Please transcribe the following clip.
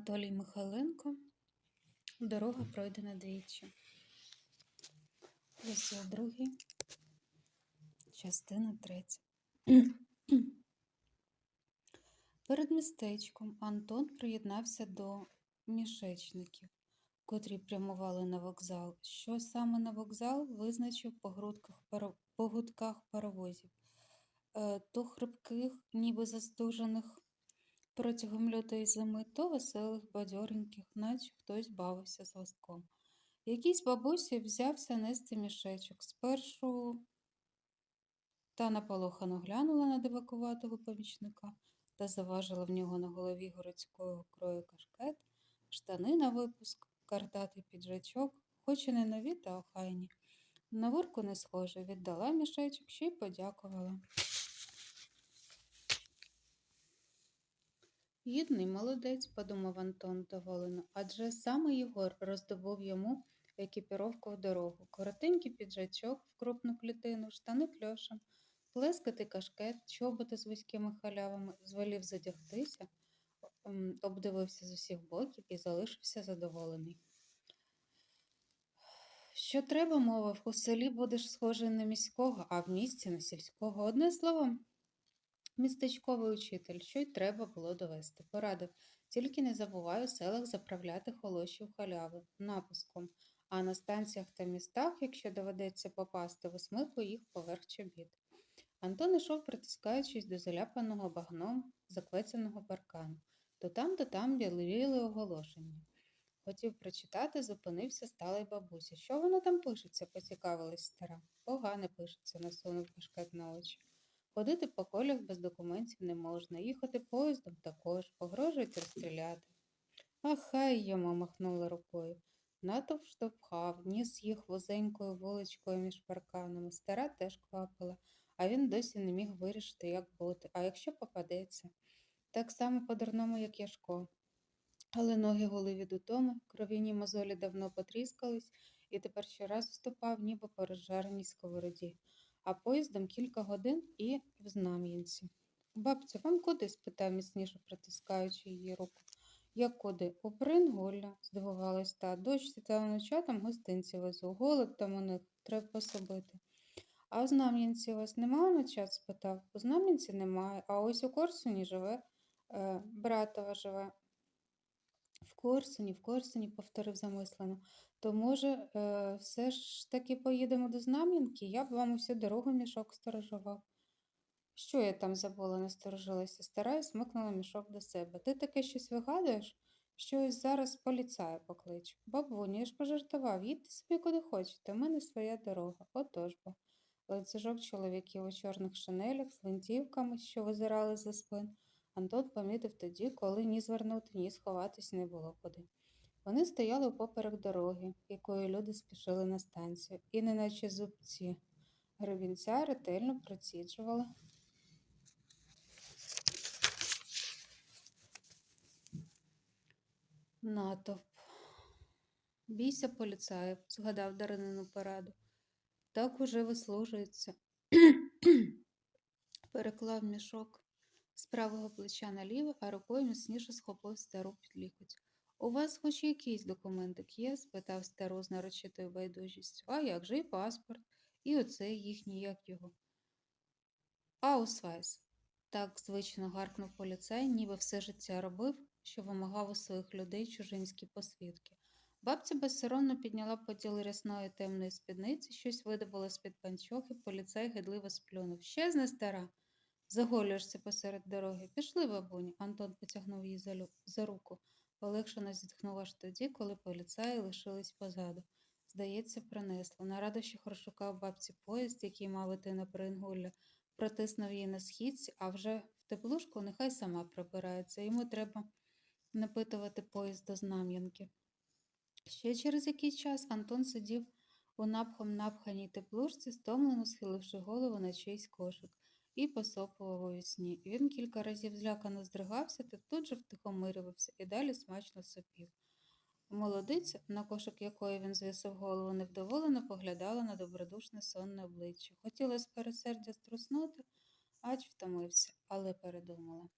Анатолій Михайленко. Дорога пройдена двічі. Розділ другий, частина третя. Перед містечком Антон приєднався до мішечників, котрі прямували на вокзал. Що саме на вокзал визначив по, грудках, по гудках паровозів, Е, то хрипких, ніби застужених протягом лютої зими, то веселих, бадьореньких, наче хтось бавився з листком. Якийсь бабусі взявся нести мішечок. Спершу та наполохано глянула на дивакуватого помічника та заважила в нього на голові городського крою кашкет, штани на випуск, картатий піджачок, хоч і не нові та охайні. На ворку не схоже, віддала мішечок ще й подякувала. Гідний молодець, подумав Антон доволено, адже саме Єгор роздобув йому екіпіровку в дорогу. Коротенький піджачок в крупну клітину, штани кльошем, плескатий кашкет, чоботи з вузькими халявами, звелів задягтися, обдивився з усіх боків і залишився задоволений. Що треба, мовив, у селі будеш схожий на міського, а в місті на сільського. Одне слово, містечковий учитель, що й треба було довести. Порадив, тільки не забувай у селах заправляти холоші в халяви напуском, а на станціях та містах, якщо доведеться попасти, висмикуй їх поверх чобіт. Антон ішов, притискаючись до заляпаного багном заквецяного паркану. То там, то там біліли оголошення. Хотів прочитати, зупинився сталий бабуся. Що воно там пишеться? поцікавилась стара. Погане пишеться, насунув кашкет на очі. Ходити по колях без документів не можна, їхати поїздом також, погрожують розстріляти. А хай йому махнула рукою. Натовп штовхав, ніс їх вузенькою вуличкою між парканами. Стара теж квапила, а він досі не міг вирішити, як бути, а якщо попадеться. Так само по-дурному, як Яшко. Але ноги гули від утоми, кров'яні мозолі давно потріскались, і тепер щораз вступав, ніби по розжареній сковороді. А поїздом кілька годин і в Знам'янці. Бабцю, вам куди? спитав міцніше, притискаючи її руку. Як куди? У Прингулля, здивувалась та. Дочці та внучатам гостинці везу. Голод там у них треба пособити. А у Знам'янці у вас немає внучат? спитав. У Знам'янці немає, а ось у Корсуні живе, е, братова живе. В Корсуні, в Корсуні, повторив замислено. То, може, е, все ж таки поїдемо до Знам'янки? Я б вам усю дорогу мішок сторожував. Що я там забула, насторожилася стара і смикнула мішок до себе. Ти таке щось вигадуєш? Що ось зараз поліцая покличу. Бабуню, я ж пожартував, їдьте собі куди хочете, у мене своя дорога. Отож бо. Ланцюжок чоловіків у чорних шинелях з лентівками, що визирали за спин. Антон помітив тоді, коли ні звернути, ні сховатись не було куди. Вони стояли поперек дороги, якою люди спішили на станцію, і, неначе зубці гребінця, ретельно проціджували. Натовп. Бійся поліцаїв, згадав Даринину пораду. Так уже вислужується. Переклав мішок з правого плеча на ліве, а рукою міцніше схопив стару під лікоть. У вас хоч якийсь документик є? спитав стару з нарочитою байдужістю. А як же і паспорт, і оцей їхній, як його. Аусвайс. Так звично гаркнув поліцай, ніби все життя робив, що вимагав у своїх людей чужинські посвідки. Бабця безсоромно підняла поділ рясної темної спідниці, щось видобуло з-під панчохи, поліцай гидливо сплюнув. Щезне стара. Заголюєшся посеред дороги. Пішли, бабуню. Антон потягнув її за, руку. Полегшено зітхнув аж тоді, коли поліцаї лишились позаду. Здається, принесло. На радощах розшукав бабці поїзд, який мав іти на Прингулля, протиснув її на східці, а вже в теплушку нехай сама прибирається. Йому треба напитувати поїзд до Знам'янки. Ще через якийсь час Антон сидів у напхом напханій теплушці, стомлено схиливши голову на чийсь кошик, і посопував у вісні. Він кілька разів злякано здригався та тут же втихомирювався і далі смачно сопів. Молодиця, на кошик якої він звісив голову, невдоволено поглядала на добродушне сонне обличчя. Хотілося пересердя струснути, ач втомився, але передумала.